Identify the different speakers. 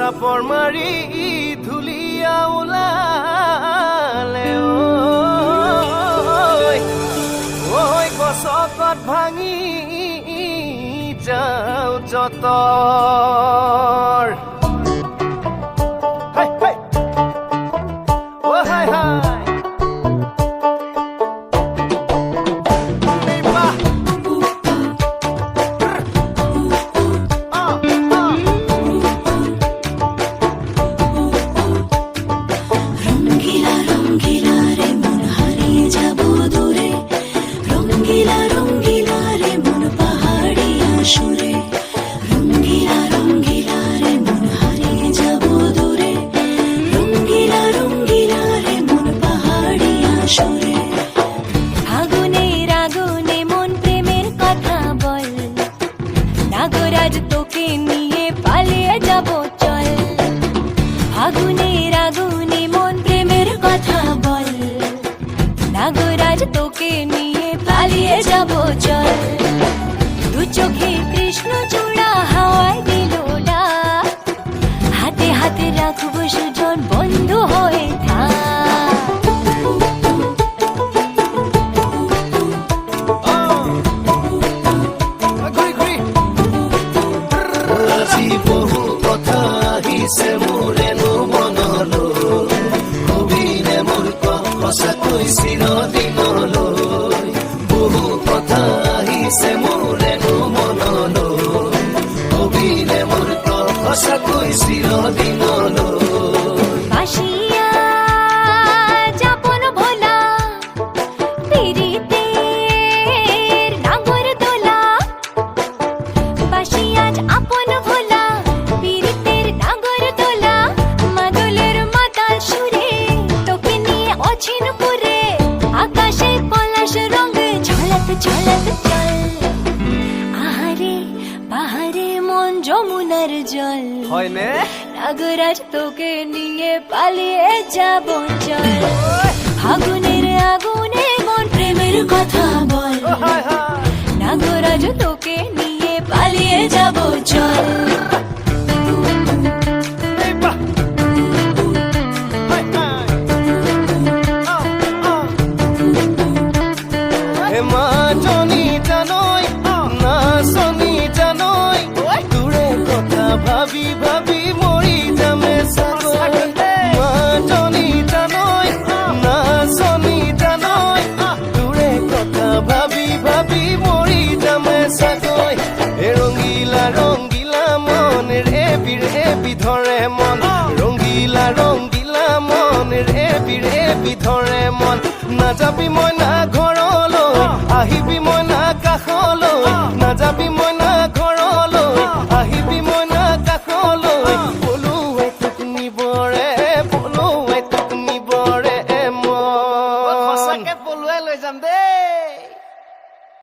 Speaker 1: চাপৰ মাৰি ধুলীয়া ওলালে। ঐ গছকত ভাঙি যাওঁ যতৰ।
Speaker 2: মন প্রেমের কথা বল। তোকে নিয়ে পালিয়ে যাব, চল। মন প্রেমের কথা বল। তোকে নিয়ে পালিয়ে যাব, চল। দু চোখে কৃষ্ণ
Speaker 3: সঁচাকৈ চিৰদিনলৈ বহু কথা আহিছে মোৰেনো মনলৈ। কবিলে মোৰ সঁচাকৈ চিৰদিনলৈ
Speaker 2: বাসিয়া ঝলক ঝলক চল আহারে পাহাড়ে মন যমুনার জল
Speaker 1: হয়নে
Speaker 2: নাগরাজ তোকে নিয়ে পালিয়ে যাব চল আগুনের আগুনে মন প্রেমের কথা বল নাগরাজ তোকে নিয়ে পালিয়ে যাব চল
Speaker 1: এই ধরে মন, রঙ্গিলা রঙ্গিলা মন ৰেবি ৰেবি ধৰে মন। নাযাবি মই না ঘৰলৈ আহিবি মই না কাষলৈ নাযাবি মই